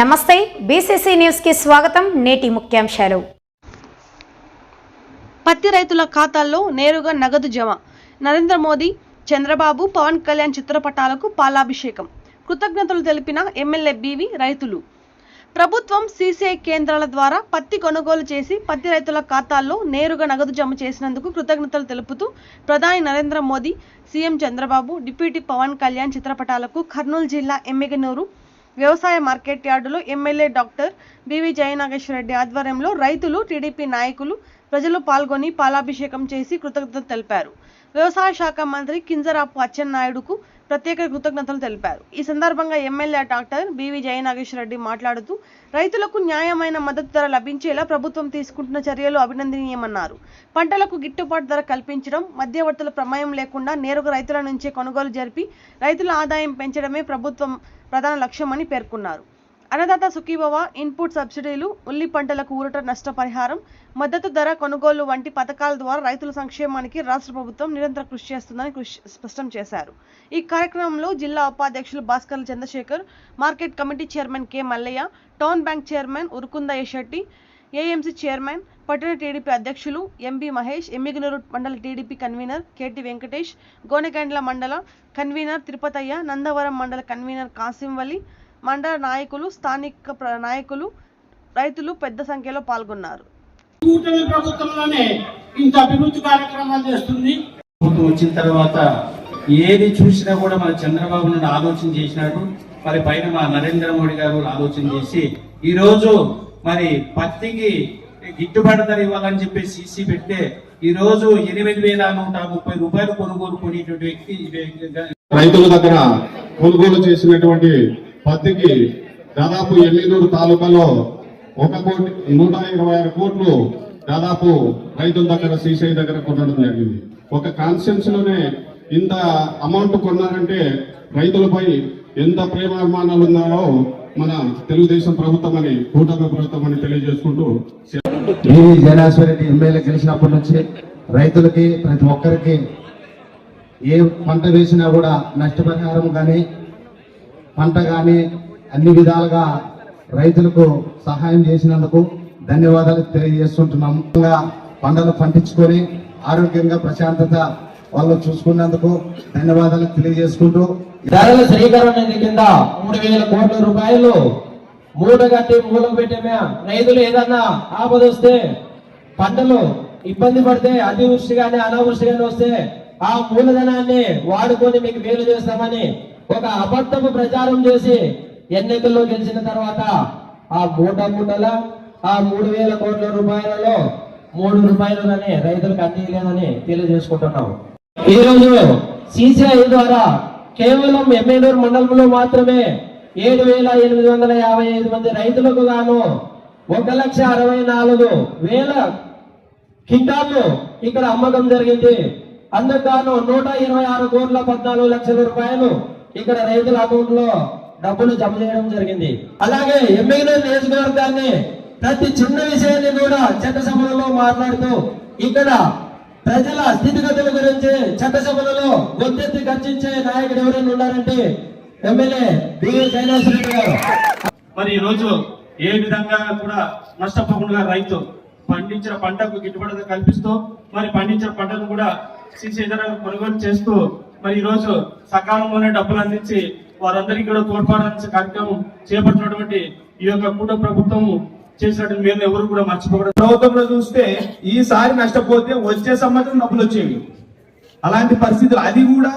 నమస్తే బీసీసీ న్యూస్కి స్వాగతం నేటి ముఖ్యాంశాలు. పత్తి రైతుల ఖాతాల్లో నేరుగా నగదు జమ. నరేంద్ర మోదీ చంద్రబాబు పవన్ కళ్యాణ్ చిత్రపటాలకు పాలాభిషేకం. కృతజ్ఞతలు తెలిపిన ఎమ్మెల్యే బీవి రైతులు. ప్రభుత్వం సీసీఐ కేంద్రాల ద్వారా పత్తి కొనుగోలు చేసి పత్తి రైతుల ఖాతాల్లో నేరుగా నగదు జమ చేసినందుకు కృతజ్ఞతలు తెలుపుతూ ప్రధాని నరేంద్ర మోదీ సీఎం చంద్రబాబు డిప్యూటీ పవన్ కళ్యాణ్ చిత్రపటాలకు కర్నూలు జిల్లా ఎమ్మిగనూరు వ్యవసాయ మార్కెట్ యార్డులో ఎమ్మెల్యే డాక్టర్ బివి జయనాగేశ్వరరెడ్డి ఆధ్వర్యంలో రైతులు టీడీపీ నాయకులు ప్రజలు పాల్గొని పాలాభిషేకం చేసి కృతజ్ఞతలు తెలిపారు. వ్యవసాయ శాఖ మంత్రి కింజరాపు అచ్చెన్నాయుడుకు ప్రత్యేక కృతజ్ఞతలు తెలిపారు. ఈ సందర్భంగా ఎమ్మెల్యే డాక్టర్ బివి జయనాగేశ్వరరెడ్డి మాట్లాడుతూ రైతులకు న్యాయమైన మద్దతు ధర లభించేలా ప్రభుత్వం తీసుకుంటున్న చర్యలు అభినందనీయమన్నారు. పంటలకు గిట్టుబాటు ధర కల్పించడం మధ్యవర్తుల ప్రమేయం లేకుండా నేరుగా రైతుల నుంచే కొనుగోలు జరిపి రైతుల ఆదాయం పెంచడమే ప్రభుత్వం ప్రధాన లక్ష్యమని పేర్కొన్నారు. అన్నదాత సుఖీభవ ఇన్పుట్ సబ్సిడీలు ఉల్లి పంటలకు ఊరట నష్టపరిహారం మద్దతు ధర కొనుగోలు వంటి పథకాల ద్వారా రైతుల సంక్షేమానికి రాష్ట్ర ప్రభుత్వం నిరంతర కృషి చేస్తుందని కృషి స్పష్టం చేశారు. ఈ కార్యక్రమంలో జిల్లా ఉపాధ్యక్షులు Bhaskar Chandrasekhar market committee chairman K. Mallayya town bank chairman Urukunda Yashetti AMC chairman పట్టణ టీడీపీ అధ్యక్షులు ఎంబి మహేష్ ఎమ్మిగనూరు మండల TDP convenor KT Venkatesh Gonegandla మండల కన్వీనర్ తిరుపతయ్య నందవరం మండల కన్వీనర్ కాసింవలి మండల నాయకులు స్థానిక నాయకులు రైతులు పెద్ద సంఖ్యలో పాల్గొన్నారు. కూటమి ప్రభుత్వంలోనే ఇంత అభివృద్ధి కార్యక్రమాలు చేస్తుంది. ప్రభుత్వం వచ్చిన తర్వాత ఏది చూసినా కూడా మన చంద్రబాబు నాయుడు ఆలోచన చేసినాడు. మరి పైన మా నరేంద్ర మోడీ గారు ఆలోచన చేసి ఈ రోజు మరి పత్తికి గిట్టుబాటు ధర ఇవ్వాలని చెప్పి సీసీ పెడితే ఈ రోజు ఎనిమిది వేల నూట ముప్పై రూపాయలు కొనుగోలు కొనేటువంటి వ్యక్తి రైతుల దగ్గర కొనుగోలు చేసినటువంటి పత్తికి దాదాపు ఎమ్మిగనూరు తాలూకాలో ఒక కోటి నూట ఇరవై ఆరు కోట్లు దాదాపు రైతుల దగ్గర శ్రీశైలి దగ్గర కొనడం జరిగింది. ఒక కాన్స్టెన్స్లోనే ఇంత అమౌంట్ కొన్నారంటే రైతులపై ఎంత ప్రేమాభిమానాలు ఉన్నాయో మన తెలుగుదేశం ప్రభుత్వం అని కూటమి ప్రభుత్వం అని తెలియజేసుకుంటూ ఈవి జనాశ్వరెడ్డి ఎమ్మెల్యే గెలిచినప్పటి నుంచి రైతులకి ప్రతి ఒక్కరికి ఏ పంట వేసినా కూడా నష్టపరిహారం కానీ పంట కానీ అన్ని విధాలుగా రైతులకు సహాయం చేసినందుకు ధన్యవాదాలు తెలియజేస్తుంటున్నాము పంటలు పండించుకొని ఆరోగ్యంగా ప్రశాంతత వాళ్ళు చూసుకున్నందుకు ధన్యవాదాలు తెలియజేసుకుంటూ ధరల శ్రీకరణ నిధి కింద మూడు వేల కోట్ల రూపాయలు. మూట కట్టి మూలకు పెట్టామే రైతులు ఏదన్నా ఆపద వస్తే పంటలు ఇబ్బంది పడితే అతివృష్టి కానీ అనావృష్టి కానీ వస్తే ఆ మూలధనాన్ని వాడుకొని మీకు మేలు చేస్తామని ఒక అబద్ధపు ప్రచారం చేసి ఎన్నికల్లో గెలిచిన తర్వాత ఆ మూట మూటల ఆ మూడు వేల కోట్ల రూపాయలలో మూడు రూపాయలని రైతులకు అందించలేదని తెలియజేసుకుంటున్నాం ఈ రోజు సిసిఐ ద్వారా కేవలం ఎమ్మెల్యూరు మండలంలో మాత్రమే ఏడు వేల ఎనిమిది వందల యాభై ఐదు మంది రైతులకు గాను ఒక లక్ష అరవై నాలుగు వేల కింటాళ్ళు ఇక్కడ అమ్మకం జరిగింది. అందుకు గాను నూట ఇరవై ఆరు కోట్ల పద్నాలుగు లక్షల రూపాయలు ఇక్కడ రైతుల అకౌంట్లో డబ్బులు జమ చేయడం జరిగింది. అలాగే ఎమ్మెల్యే నియోజకవర్గాన్ని ప్రతి చిన్న విషయాన్ని కూడా చట్టసభలలో మాట్లాడుతూ ఇక్కడ ప్రజల స్థితిగతుల గురించి చట్టసభలలో గొంతెత్తి ఖర్చించే నాయకుడు ఎవరైనా ఉన్నారంటే ఎమ్మెల్యే బివి సైనాశ్రెడ్డి గారు. మరి ఈ రోజు ఏ విధంగా కూడా నష్టపోకుండా రైతు పండించిన పంటకు గిట్టుబాటు కల్పిస్తూ మరి పండించిన పంటను కూడా సీసీ కొనుగోలు చేస్తూ మరి ఈ రోజు సకాలంలోనే డబ్బులు అందించి వారందరికీ కూడా తోడ్పడాల్సిన కార్యక్రమం చేపట్టినటువంటి ఈ యొక్క కూట ప్రభుత్వం చేసినటువంటి మేము ఎవరు కూడా మర్చిపోకూడదు. ప్రభుత్వంలో చూస్తే ఈసారి నష్టపోతే వచ్చే సంవత్సరం డబ్బులు వచ్చేవి. అలాంటి పరిస్థితులు అది కూడా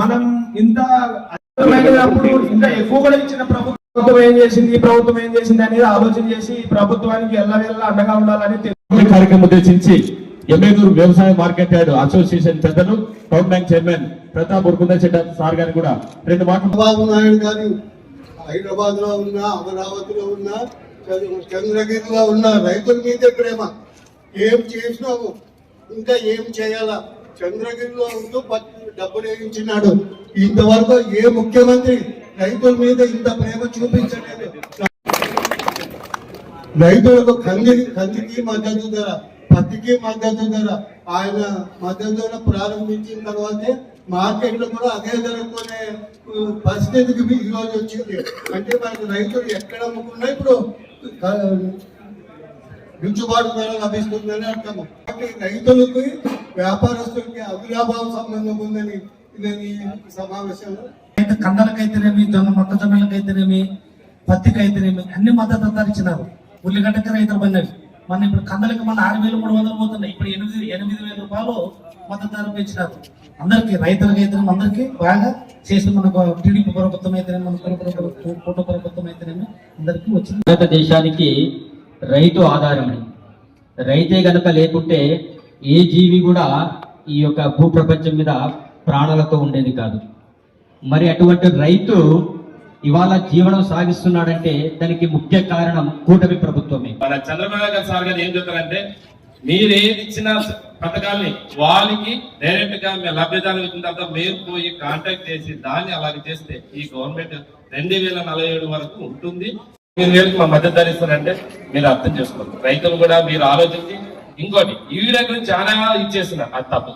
మనం ఇంత ఇంకా ఎక్కువ కూడా ఇచ్చిన ప్రభుత్వం ఏం చేసింది? ఈ ప్రభుత్వం ఏం చేసింది అనేది ఆలోచన చేసి ప్రభుత్వానికి ఎల్లవేళ అండగా ఉండాలని కార్యక్రమం ఉద్దేశించి ఎమ్మెదూరు వ్యవసాయ మార్కెట్ యార్డ్ అసోసియేషన్ పెద్దలు power bank chairman Pratap Urukunda చెడ్డ సార్ గారిని కూడా రెండు మాటలు బాబు నాయుడు గారు హైదరాబాద్లో ఉన్నా అమరావతిలో ఉన్నా చంద్రగిరిలో ఉన్న రైతుల మీదే ప్రేమ. ఏం చేసినావు? ఇంకా ఏం చేయాలా? చంద్రగిరిలో ఉంటూ డబ్బులు వేయించినాడు. ఇంతవరకు ఏ ముఖ్యమంత్రి రైతుల మీద ఇంత ప్రేమ చూపించలేదు. రైతులకు కంది కందికి మద్దతు ధర. పత్తికి మద్దతు ధర. ఆయన మద్దతు ధర ప్రారంభించిన తర్వాతే మార్కెట్లో కూడా అదే ధరతోనే పరిస్థితికి మీ ఈరోజు వచ్చింది. అంటే మనకు రైతులు ఎక్కడ అమ్ముకున్నా ఇప్పుడు ఆ, ధర లభిస్తుందని అర్థం కాబట్టి రైతులకి వ్యాపారస్తులకి అవినాభావ సంబంధం ఉందని నేను ఈ సమావేశంలో కందలకైతేనేమి జొన్న మొక్కజొన్నలకైతేనేమి పత్తికైతేనేమి అన్ని మద్దతు ధర ఇచ్చినారు. ఉల్లిగడ్డకి రైతులు పడినవి మన ఇప్పుడు కందలకి మన ఆరు వేలు మూడు వందలు పోతున్నాయి. ఇప్పుడు ఎనిమిది ఎనిమిది వేల రూపాయలు మద్దతు ధర పెంచినారు అందరికి రైతులకి అయితే అందరికి బాగా చేసి మనకు టీడీపీ ప్రభుత్వం అయితేనే మన కుటుంబ ప్రభుత్వం ప్రభుత్వం అయితేనేమి అందరికీ వచ్చింది. భారతదేశానికి రైతు ఆధారమని. రైతే గనక లేకుంటే ఏ జీవి కూడా ఈ యొక్క భూప్రపంచం మీద ప్రాణాలతో ఉండేది కాదు. మరి అటువంటి రైతు ఇవాళ జీవనం సాగిస్తున్నాడంటే దానికి ముఖ్య కారణం కూటమి ప్రభుత్వమే. మన చంద్రబాబు గారు సార్ గారు ఏం చెప్తారంటే మీరు ఏది ఇచ్చిన పథకాల్ని వాళ్ళకి డైరెక్ట్గా లబ్ధిదారులు ఇచ్చిన తర్వాత మీరు పోయి కాంటాక్ట్ చేసి దాన్ని అలాగే చేస్తే ఈ గవర్నమెంట్ రెండు వేల నలభై ఏడు వరకు ఉంటుంది. మీరు వేలకు మా మద్దతు ధరిస్తారంటే మీరు అర్థం చేసుకోండి. రైతులు కూడా మీరు ఆలోచించి ఇంకోటి యూరియా గురించి చాలా ఇచ్చేస్తున్నారు అది తప్పు.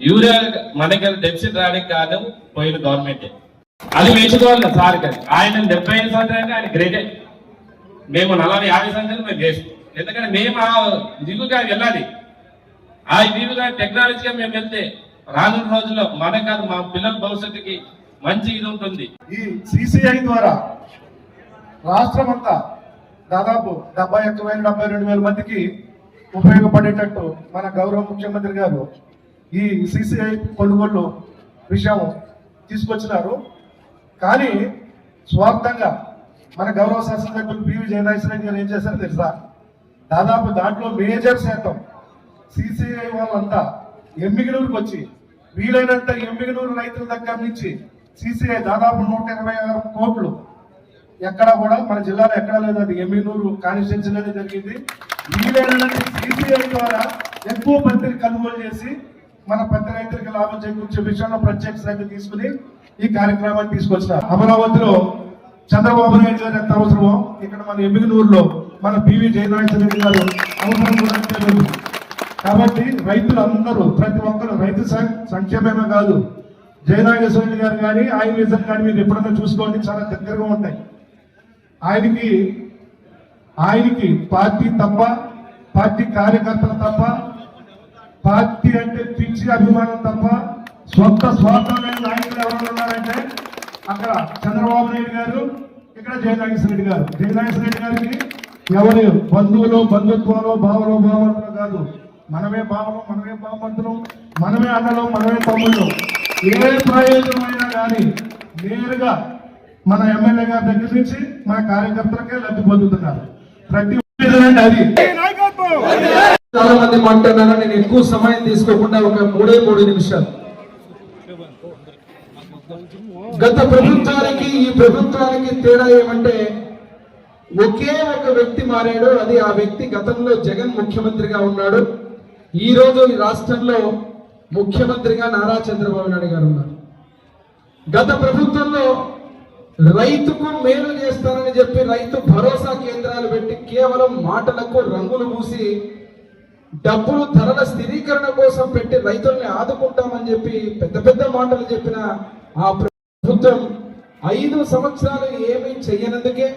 యూరియా మనకి డెఫిసిట్ రావడానికి కారణం పోయిన గవర్నమెంటే. అది మెచ్చుకోవాలి కదా సార్ గారు. ఆయన డెబ్బై ఐదు సంవత్సరాలు ఆయన గ్రేటే మేము నలభై యాభై సంవత్సరాలు మేము చేస్తాం. ఎందుకంటే మేము ఆ దిగుగా వెళ్ళాలి. ఆ దిగుగా టెక్నాలజీగా మేము వెళ్తే రానున్న రోజుల్లో మన కాదు మా పిల్లల భవిష్యత్తుకి మంచి ఇది ఉంటుంది. ఈ సిసిఐ ద్వారా రాష్ట్రం అంతా దాదాపు డెబ్బై ఒక్క వేల డెబ్బై రెండు వేల మందికి ఉపయోగపడేటట్టు మన గౌరవ ముఖ్యమంత్రి గారు ఈ సిసిఐ కొనుగోలు విషయం తీసుకొచ్చినారు. కానీ స్వార్థంగా మన గౌరవ శాసనసభ్యులు పివి జయనాశ్వర గారు ఏం చేశారో తెలుసా? దాదాపు దాంట్లో మేజర్ శాతం సిసిఐ వాళ్ళంతా ఎమ్మిగనూరుకు వచ్చి వీలైనంత ఎమ్మిగనూరు రైతుల దగ్గర నుంచి సిసిఐ దాదాపు నూట ఇరవై ఆరు కోట్లు ఎక్కడా కూడా మన జిల్లాలో ఎక్కడా లేదు. అది ఎమ్మిగనూరు కాన్స్టిట్యున్సీలోనే జరిగింది. వీలైనంత సిసిఐ ద్వారా ఎక్కువ పత్రిక కొనుగోలు చేసి మన పత్తి రైతులకు లాభం చేకూర్చే విషయంలో ప్రత్యేక శ్రద్ధ తీసుకుని ఈ కార్యక్రమాన్ని తీసుకొచ్చిన అమరావతిలో చంద్రబాబు నాయుడు గారు ఎంత అవసరమో ఇక్కడ మన ఎమ్మిగనూరులో మన పివి జయనారాయణ రెడ్డి గారు అవసరం కూడా కాబట్టి రైతులు అందరూ ప్రతి ఒక్కరు రైతు సం- సంక్షేమమే కాదు. జయనాగేశ్వర రెడ్డి గారు కానీ ఆయన విజన్ కానీ మీరు ఎప్పుడన్నా చూసుకోండి చాలా దగ్గరగా ఉంటాయి. ఆయనకి ఆయనకి పార్టీ తప్ప పార్టీ కార్యకర్తలు తప్ప పార్టీ అంటే పిచ్చి అభిమానం తప్ప సొంత స్వార్థం లేని నాయకులు ఎవరు అక్కడ చంద్రబాబు నాయుడు గారు ఇక్కడ జయనాగేశ్వర రెడ్డి గారు. జయనాగేశ్వర రెడ్డి గారికి ఎవరి? బంధువులు బంధుత్వాలు భావలో భావంతులు కాదు. మనమే భావనం మనమే భావంతులు మనమే అన్నలు మనమే తమ్ముళ్ళు. ఏ ప్రయోజనమైనా కానీ నేరుగా మన ఎమ్మెల్యే గారి దగ్గర నుంచి మన కార్యకర్తలకే లబ్ధి పొందుతున్నారు. ప్రతి అది. చాలా మంది మాట్లాడారా నేను ఎక్కువ సమయం తీసుకోకుండా ఒక మూడే మూడు నిమిషాలు. గత ప్రభుత్వానికి ఈ ప్రభుత్వానికి తేడా ఏమంటే ఒకే ఒక వ్యక్తి మారాడు అది ఆ వ్యక్తి గతంలో జగన్ ముఖ్యమంత్రిగా ఉన్నాడు. ఈ రోజు ఈ రాష్ట్రంలో ముఖ్యమంత్రిగా నారా చంద్రబాబు నాయుడు గారు ఉన్నారు. గత ప్రభుత్వంలో రైతుకు మేలు చేస్తానని చెప్పి రైతు భరోసా కేంద్రాలు పెట్టి కేవలం మాటలకు రంగులు పూసి డబ్బులు ధరల స్థిరీకరణ కోసం పెట్టి రైతుల్ని ఆదుకుంటామని చెప్పి పెద్ద పెద్ద మాటలు చెప్పిన ఆ ప్రభుత్వం ఐదు సంవత్సరాలు ఏమీ చేయనందుకే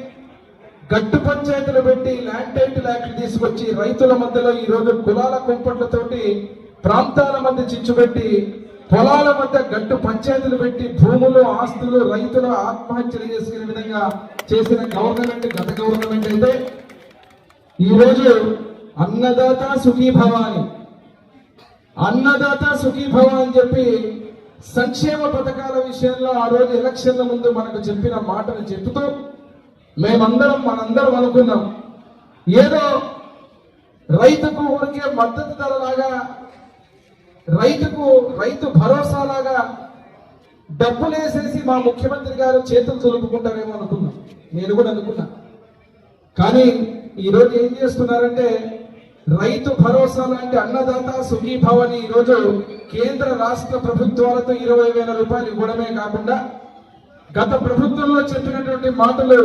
గట్టు పంచాయతీలు పెట్టి ల్యాండ్ టైటిల్ యాక్ట్ తీసుకొచ్చి రైతుల మధ్యలో ఈ రోజు కులాల కుంపట్లతోటి ప్రాంతాల మధ్య చిచ్చుపెట్టి పొలాల మధ్య గట్టు పంచాయతీలు పెట్టి భూములు ఆస్తులు రైతులు ఆత్మహత్యలు చేసుకునే విధంగా చేసిన గవర్నమెంట్ గత గవర్నమెంట్ అయితే ఈరోజు అన్నదాత సుఖీభవ అని అన్నదాత సుఖీభవ అని చెప్పి సంక్షేమ పథకాల విషయంలో ఆ రోజు ఎలక్షన్ల ముందు మనకు చెప్పిన మాటను చెబుతూ మేమందరం మనందరం అనుకున్నాం. ఏదో రైతుకు ఊరికే మద్దతు ధర లాగా రైతుకు రైతు భరోసా లాగా డబ్బులేసేసి మా ముఖ్యమంత్రి గారు చేతులు తులుపుకుంటారేమో అనుకున్నాం. నేను కూడా అనుకున్నా. కానీ ఈరోజు ఏం చేస్తున్నారంటే రైతు భరోసా లాంటి అన్నదాత సుఖీభవని ఈరోజు కేంద్ర రాష్ట్ర ప్రభుత్వాలతో ఇరవై వేల రూపాయలు ఇవ్వడమే కాకుండా గత ప్రభుత్వంలో చెప్పినటువంటి మాటలు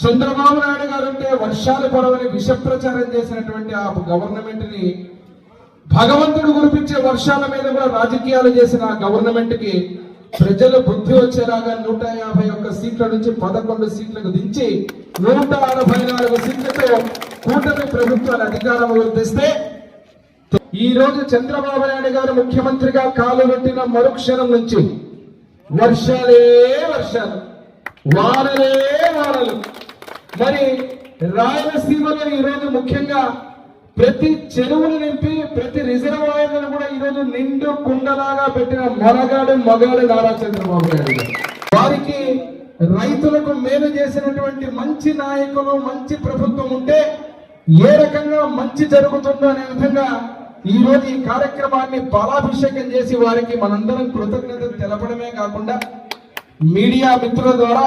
చంద్రబాబు నాయుడు గారు అంటే వర్షాలు పడవని విష ప్రచారం చేసినటువంటి ఆ గవర్నమెంట్ని భగవంతుడు కురిపించే వర్షాల మీద కూడా రాజకీయాలు చేసిన ఆ గవర్నమెంట్కి ప్రజలు బుద్ధి వచ్చేలాగా నూట యాభై ఒక్క సీట్ల నుంచి పదకొండు సీట్లకు దించి నూట అరవై నాలుగు సీట్లతో కూటమి ప్రభుత్వాలు అధికారంలోకి తెస్తే ఈ రోజు చంద్రబాబు నాయుడు గారు ముఖ్యమంత్రిగా కాలు పెట్టిన మరుక్షణం నుంచి వర్షాలే వర్షాలు వానలే వానలు మరి రాయలసీమలో ఈ రోజు ముఖ్యంగా ప్రతి చెరువును నింపి ప్రతి రిజర్వాయర్లను కూడా ఈ రోజు నిండు కుండలాగా పెట్టిన మనగాడు మగాడు నారా చంద్రబాబు నాయుడు గారు. వారికి రైతులకు మేలు చేసినటువంటి మంచి నాయకులు మంచి ప్రభుత్వం ఉంటే ఏ రకంగా మంచి జరుగుతుందో అనే విధంగా ఈ రోజు ఈ కార్యక్రమాన్ని బలాభిషేకం చేసి వారికి మనందరం కృతజ్ఞతలు తెలపడమే కాకుండా మీడియా మిత్రుల ద్వారా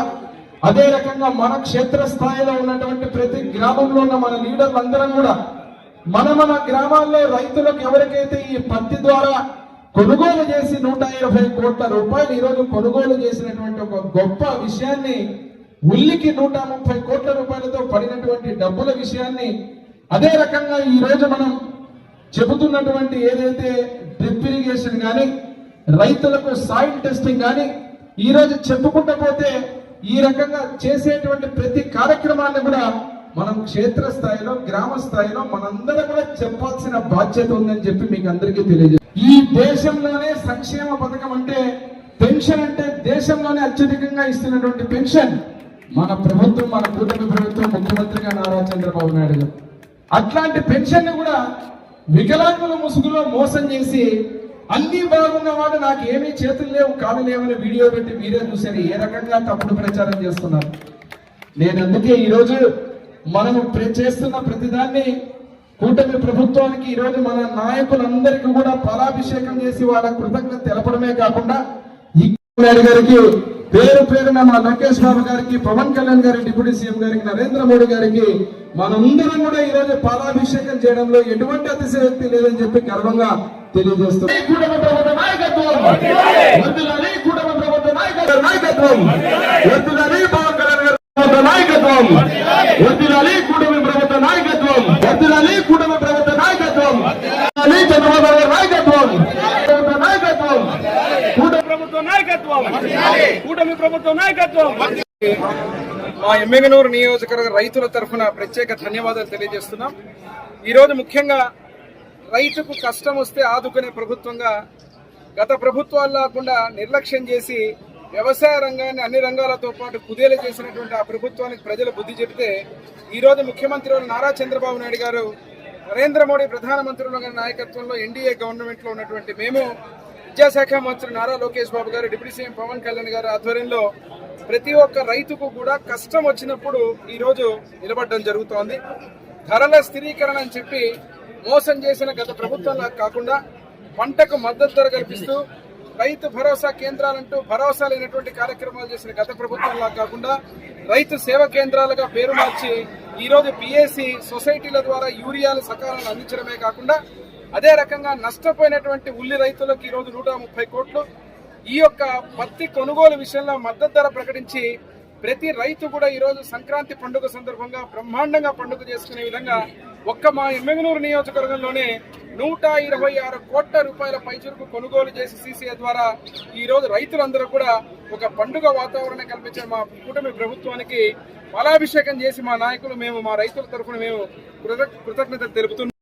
అదే రకంగా మన క్షేత్ర స్థాయిలో ఉన్నటువంటి ప్రతి గ్రామంలో ఉన్న మన లీడర్లందరం కూడా మన మన గ్రామాల్లో రైతులకు ఎవరికైతే ఈ పత్తి ద్వారా కొనుగోలు చేసి నూట ఇరవై కోట్ల రూపాయలు ఈరోజు కొనుగోలు చేసినటువంటి ఒక గొప్ప విషయాన్ని ఉల్లికి నూట ముప్పై కోట్ల రూపాయలతో పడినటువంటి డబ్బుల విషయాన్ని అదే రకంగా ఈ రోజు మనం చెబుతున్నటువంటి ఏదైతే డ్రిప్ ఇరిగేషన్ కానీ రైతులకు సాయిల్ టెస్టింగ్ కానీ ఈ రోజు చెప్పుకుంటూ పోతే ఈ రకంగా చేసేటువంటి ప్రతి కార్యక్రమాన్ని కూడా మనం క్షేత్ర స్థాయిలో గ్రామ స్థాయిలో మనందరం కూడా చెప్పాల్సిన బాధ్యత ఉందని చెప్పి మీకు అందరికీ తెలియజే ఈ దేశంలోనే సంక్షేమ పథకం అంటే పెన్షన్ అంటే దేశంలోనే అత్యధికంగా ఇస్తున్నటువంటి పెన్షన్. మన ప్రభుత్వం మన కూటమి ప్రభుత్వం ముఖ్యమంత్రిగా నారా చంద్రబాబు నాయుడు గారు. అట్లాంటి పెన్షన్ కూడా వికలాంగుల ముసుగులో మోసం చేసి అన్ని బాగున్నవాడు నాకు ఏమీ చేతులు లేవు కాలు లేవని వీడియో పెట్టి మీరే చూశారు. ఏ రకంగా తప్పుడు ప్రచారం చేస్తున్నారు? నేను అందుకే ఈరోజు మనము చేస్తున్న ప్రతిదాన్ని కూటమి ప్రభుత్వానికి ఈరోజు మన నాయకులందరికీ కూడా ఫలాభిషేకం చేసి వాళ్ళ కృతజ్ఞత తెలపడమే కాకుండా ఈ నాయుడు గారికి పేరు పేరున మా లోకేష్ బాబు గారికి పవన్ కళ్యాణ్ గారి డిప్యూటీ సీఎం గారికి నరేంద్ర మోడీ గారికి మనందరం కూడా ఈ రోజు పాలాభిషేకం చేయడంలో ఎటువంటి అతిశయోక్తి లేదని చెప్పి గర్వంగా తెలియజేస్తున్నాం. నాయకత్వం! వర్ధిల్లాలి కూటమి ప్రభుత్వ నాయకత్వం. ప్రభుత్వ నాయకత్వం వర్ధిల్లాలి నాయకత్వం కూటమి నాయకత్వం. చంద్రబాబు గారి నాయకత్వం. నాయకత్వం కూటమి ప్రభుత్వ నాయకత్వం. కూటమి ప్రభుత్వ నాయకత్వం. మా ఎమ్మెగనూరు నియోజకవర్గ రైతుల తరఫున ప్రత్యేక ధన్యవాదాలు తెలియజేస్తున్నాం. ఈరోజు ముఖ్యంగా రైతుకు కష్టం వస్తే ఆదుకునే ప్రభుత్వంగా గత ప్రభుత్వాలు లేకుండా నిర్లక్ష్యం చేసి వ్యవసాయ రంగాన్ని అన్ని రంగాలతో పాటు కుదేలు చేసినటువంటి ఆ ప్రభుత్వానికి ప్రజలు బుద్ధి చెబితే ఈరోజు ముఖ్యమంత్రి నారా చంద్రబాబు నాయుడు గారు నరేంద్ర మోడీ ప్రధానమంత్రుల నాయకత్వంలో ఎన్డీఏ గవర్నమెంట్లో ఉన్నటువంటి మేము విద్యాశాఖ మంత్రి నారా లోకేష్ బాబు గారు డిప్యూటీ సీఎం పవన్ కళ్యాణ్ గారు ఆధ్వర్యంలో ప్రతి ఒక్క రైతుకు కూడా కష్టం వచ్చినప్పుడు ఈరోజు నిలబడడం జరుగుతోంది. ధరల స్థిరీకరణ అని చెప్పి మోసం చేసిన గత ప్రభుత్వంలా కాకుండా పంటకు మద్దతు ధర కల్పిస్తూ రైతు భరోసా కేంద్రాలంటూ భరోసా లేనటువంటి కార్యక్రమాలు చేసిన గత ప్రభుత్వంలా కాకుండా రైతు సేవ కేంద్రాలుగా పేరు మార్చి ఈరోజు పిఎస్సి సొసైటీల ద్వారా యూరియాలు సకాలంలో అందించడమే కాకుండా అదే రకంగా నష్టపోయినటువంటి ఉల్లి రైతులకు ఈరోజు నూట ముప్పై కోట్లు. ఈ యొక్క పత్తి కొనుగోలు విషయంలో మద్దతు ధర ప్రకటించి ప్రతి రైతు కూడా ఈరోజు సంక్రాంతి పండుగ సందర్భంగా బ్రహ్మాండంగా పండుగ చేసుకునే విధంగా ఒక్క మా ఎమ్మెగనూరు నియోజకవర్గంలోనే నూట ఇరవై ఆరు కోట్ల రూపాయల పైచురుకు కొనుగోలు చేసి సీసీఐ ద్వారా ఈరోజు రైతులందరూ కూడా ఒక పండుగ వాతావరణం కల్పించిన మా కూటమి ప్రభుత్వానికి ఫలాభిషేకం చేసి మా నాయకులు మేము మా రైతుల తరఫున మేము కృతజ్ఞత తెలుపుతున్నాం